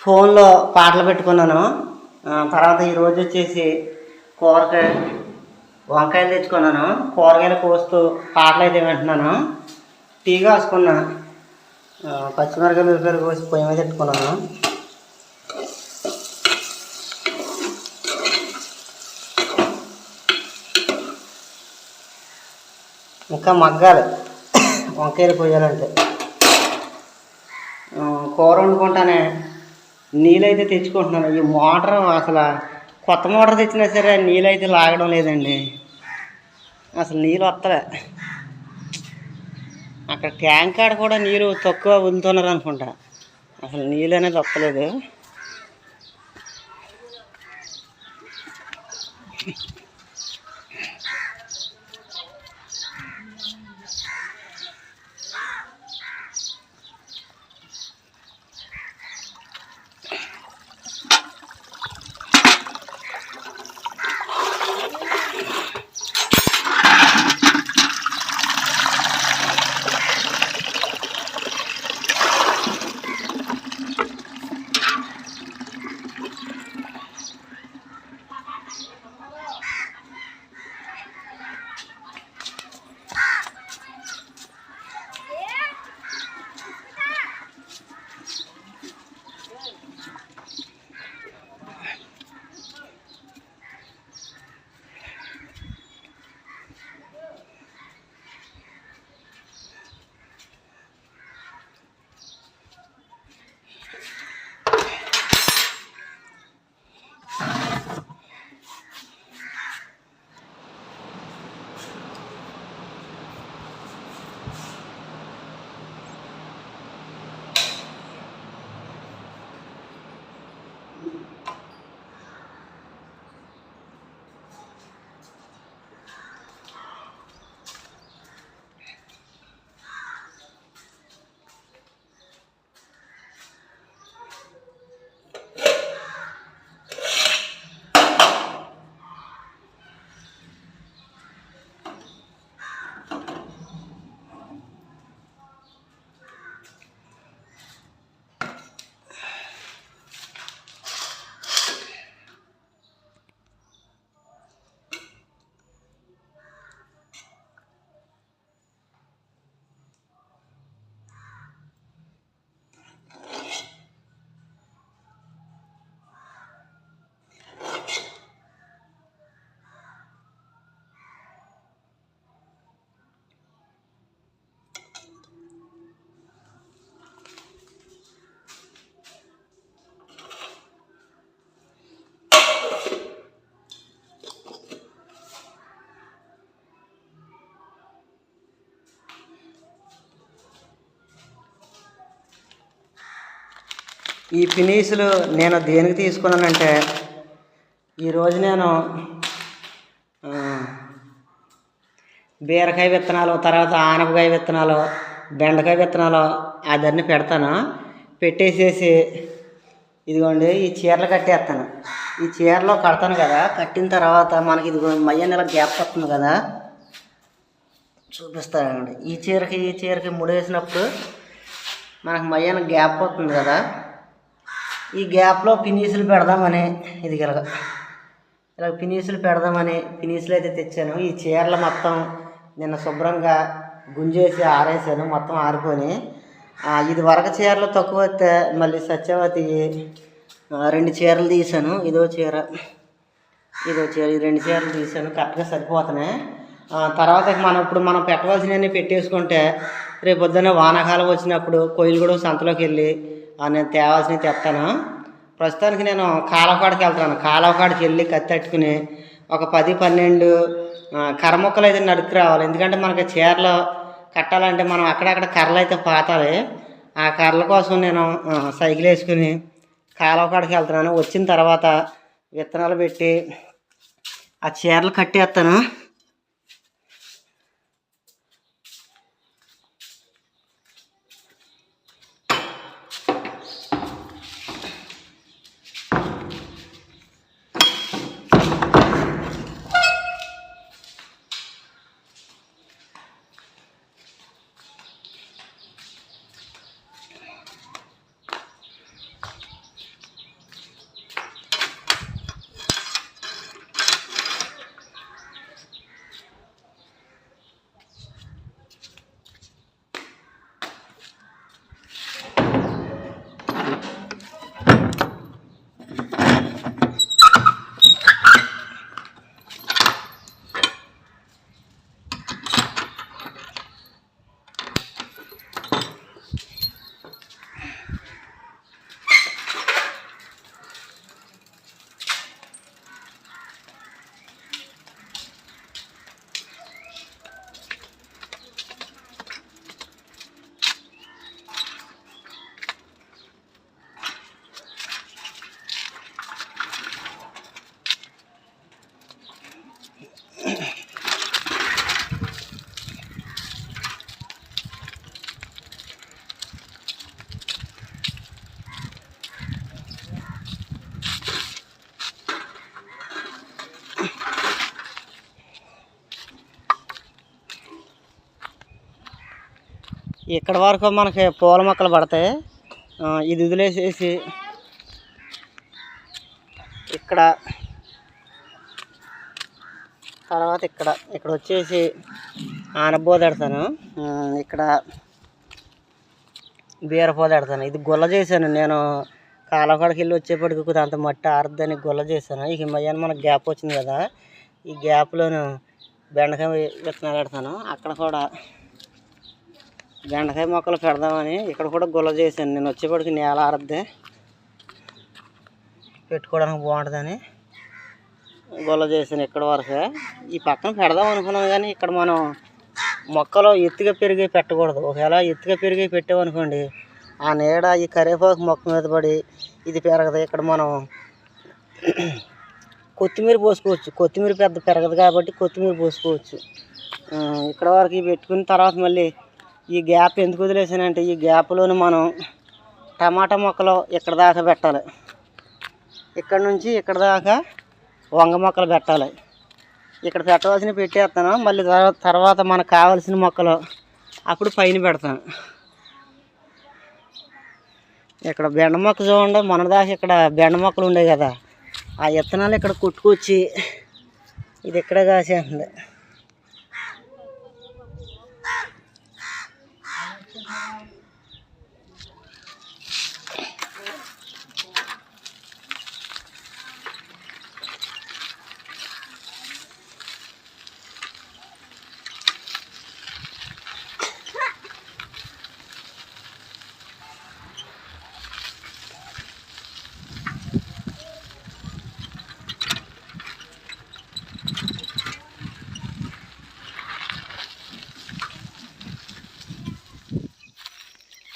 ఫోన్లో పాటలు పెట్టుకున్నాను. తర్వాత ఈరోజు వచ్చేసి కూరగాయ వంకాయలు తెచ్చుకున్నాను. కూరగాయలు కోస్తూ పాటలు అయితే వింటున్నాను. టీ కాసుకున్నా. ఆ, పచ్చిమిరకాయలు మిరపకాయలు కోసి పొయ్యి మీద పెట్టుకున్నాను. ఇంకా మగ్గాలి. వంకాయలు పొయ్యాలంటే కూర వండుకుంటానే. నీళ్ళైతే తెచ్చుకుంటున్నాను. ఈ మోటార్ అసలు కొత్త మోటార్ తెచ్చినా సరే నీళ్ళైతే లాగడం లేదండి. అసలు నీళ్ళు వస్తలే అక్కడ ట్యాంక్ కాడ కూడా నీరు తక్కువ వదులుతున్నారు అనుకుంటా. అసలు నీళ్ళు అనేది వస్తలేదు ఈ ఫినిష్లు నేను దేనికి తీసుకున్నానంటే ఈరోజు నేను బీరకాయ విత్తనాలు తర్వాత ఆనపకాయ విత్తనాలు బెండకాయ విత్తనాలు అదన్నీ పెడతాను. పెట్టేసేసి ఇదిగోండి ఈ చీరలు కట్టేస్తాను. ఈ చీరలో కడతాను కదా కట్టిన తర్వాత మనకి ఇదిగో మయ్య నెల గ్యాప్ వస్తుంది కదా చూపిస్తానండి. ఈ చీరకి ఈ చీరకి ముడేసినప్పుడు మనకు మయ్యాన గ్యాప్ వస్తుంది కదా ఈ గ్యాప్లో ఫినిషులు పెడదామని ఇది కలగ ఇలా ఫినిషులు పెడదామని ఫినిషులు అయితే తెచ్చాను. ఈ చీరలు మొత్తం నిన్న శుభ్రంగా గుంజేసి ఆరేసాను మొత్తం ఆరుకొని ఇది వరకు చీరలు తక్కువ అయితే మళ్ళీ సత్యవతి రెండు చీరలు తీసాను ఇదో చీర ఇదో చీర ఈ రెండు చీరలు తీసాను కరెక్ట్గా సరిపోతున్నాయి. తర్వాత మనం ఇప్పుడు మనం పెట్టవలసినవన్నీ పెట్టేసుకుంటే రేపు పొద్దున్న వానాకాలం వచ్చినప్పుడు కొయ్యలు కూడా సంతలోకి వెళ్ళి నేను తేవాల్సినవి తెస్తాను. ప్రస్తుతానికి నేను కాలవకాడికి వెళ్తున్నాను. కాలవకాడికి వెళ్ళి కత్తట్టుకుని ఒక పది పన్నెండు కర్రముక్కలు అయితే నడుకు రావాలి. ఎందుకంటే మనకి చీరలు కట్టాలంటే మనం అక్కడక్కడ కర్రలు అయితే పాతాలి. ఆ కర్రల కోసం నేను సైకిల్ వేసుకుని కాలవకాడికి వెళ్తున్నాను. వచ్చిన తర్వాత విత్తనాలు పెట్టి ఆ చీరలు కట్టేస్తాను. ఇక్కడ వరకు మనకి పూల మొక్కలు పడతాయి. ఇది వదిలేసేసి ఇక్కడ తర్వాత ఇక్కడ ఇక్కడ వచ్చేసి ఆనబోదెడతాను ఇక్కడ బీరపోదెడతాను ఇది గుల్ల చేశాను. నేను కాలకాడికి వెళ్ళి వచ్చేప్పటికి కొద్దిగా అంత మట్టి ఆరద్దని గుల్ల చేశాను. ఈ మధ్యాహ్నం మనకు గ్యాప్ వచ్చింది కదా ఈ గ్యాప్లోను బెండకాయ విత్తనాలు పెడతాను. అక్కడ కూడా బెండకాయ మొక్కలు పెడదామని ఇక్కడ కూడా గుల్ల చేశాను. నేను వచ్చేప్పటికి నేల ఆరద్దే. పెట్టుకోవడానికి బాగుంటుందని గుల్ల చేసాను ఇక్కడ వరకే. ఈ పక్కన పెడదాం అనుకున్నాం కానీ ఇక్కడ మనం మొక్కలు ఎత్తుగా పెరిగి పెట్టకూడదు. ఒకవేళ ఎత్తుగా పెరిగి పెట్టామనుకోండి ఆ నీడ ఈ కరివేపాకు మొక్క మీద పడి ఇది పెరగదు. ఇక్కడ మనం కొత్తిమీర పోసుకోవచ్చు. కొత్తిమీర పెద్ద పెరగదు కాబట్టి కొత్తిమీర పోసుకోవచ్చు. ఇక్కడ వరకు పెట్టుకున్న తర్వాత మళ్ళీ ఈ గ్యాప్ ఎందుకు వదిలేసానంటే ఈ గ్యాప్లోని మనం టమాటా మొక్కలు ఇక్కడ దాకా పెట్టాలి. ఇక్కడ నుంచి ఇక్కడ దాకా వంగ మొక్కలు పెట్టాలి. ఇక్కడ పెట్టవలసిన పెట్టేస్తాను మళ్ళీ తర్వాత తర్వాత మనకు కావాల్సిన మొక్కలు అప్పుడు పైన పెడతాను. ఇక్కడ బెండ మొక్క చూడండి. మన దాకా ఇక్కడ బెండ మొక్కలు ఉండేవి కదా. ఆ విత్తనాలు ఇక్కడ కొట్టుకొచ్చి ఇది ఇక్కడ కాసేస్తుంది.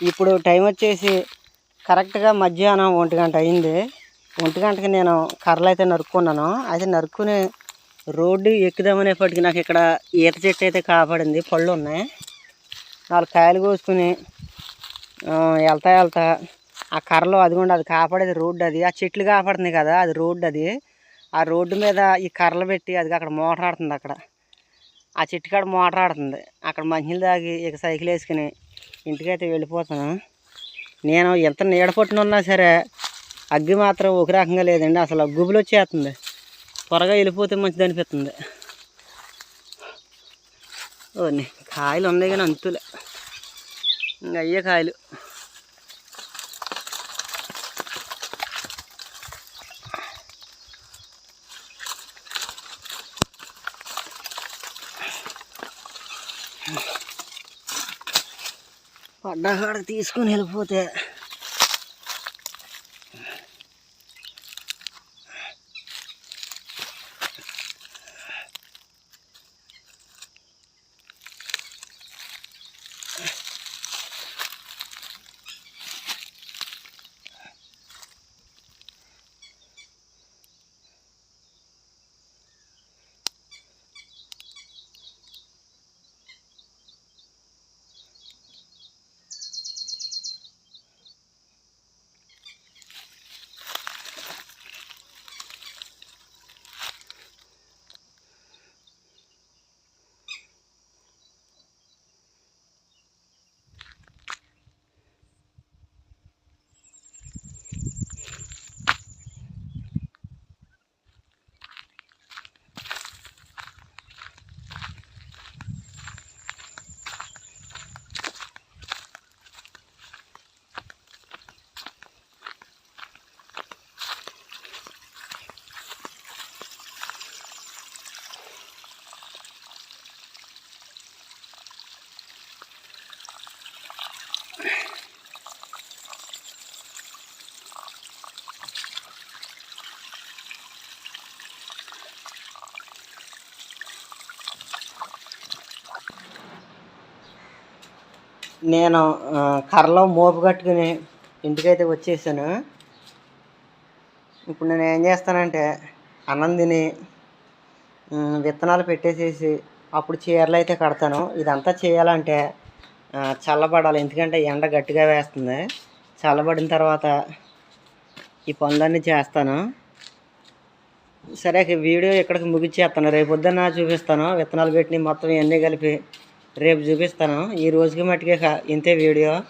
ఇప్పుడు టైం వచ్చేసి కరెక్ట్గా మధ్యాహ్నం ఒంటి గంట అయింది. ఒంటి గంటకి నేను కర్రలు అయితే నరుక్కున్నాను. అయితే నరుక్కుని రోడ్డు ఎక్కుదామనేప్పటికి నాకు ఇక్కడ ఈత చెట్టు అయితే కాపాడింది. పళ్ళు ఉన్నాయి. నాలుగు కాయలు కోసుకుని వెళ్తా వెళ్తా ఆ కర్రలు అదిగోండి అది కాపాడేది రోడ్డు అది. ఆ చెట్లు కాపాడుతుంది కదా అది రోడ్డు అది. ఆ రోడ్డు మీద ఈ కర్రలు పెట్టి అది అక్కడ మోటార్ ఆడుతుంది అక్కడ. ఆ చెట్టు కాడ మోటార్ ఆడుతుంది. అక్కడ మంచినీళ్ళు తాగి ఇక సైకిల్ వేసుకుని ఇంటికైతే వెళ్ళిపోతాను నేను ఎంత నీడ ఉన్నా సరే అగ్గి మాత్రం ఒక రకంగా లేదండి. అసలు గుబులు వచ్చేస్తుంది. త్వరగా వెళ్ళిపోతే మంచిది అనిపిస్తుంది. ఓ కాయలు ఉన్నాయి కానీ అంతులే. ఇంకా అయ్యే కాయలు. పడ్డాకాడ తీసుకొని వెళ్ళిపోతే నేను కర్రలో మోపు కట్టుకుని ఇంటికైతే వచ్చేసాను. ఇప్పుడు నేను ఏం చేస్తానంటే అన్నం తిని విత్తనాలు పెట్టేసేసి అప్పుడు చీరలు అయితే కడతాను. ఇదంతా చేయాలంటే చల్లబడాలి. ఎందుకంటే ఎండ గట్టిగా వేస్తుంది. చల్లబడిన తర్వాత ఈ పనులన్నీ చేస్తాను. సరే వీడియో ఇక్కడికి ముగించేస్తాను రేపు పొద్దున్న చూపిస్తాను. విత్తనాలు పెట్టి మొత్తం ఇవన్నీ కలిపి రేపు చూపిస్తాను. ఈ రోజుకి మట్టుకే కా- ఇంతే వీడియో.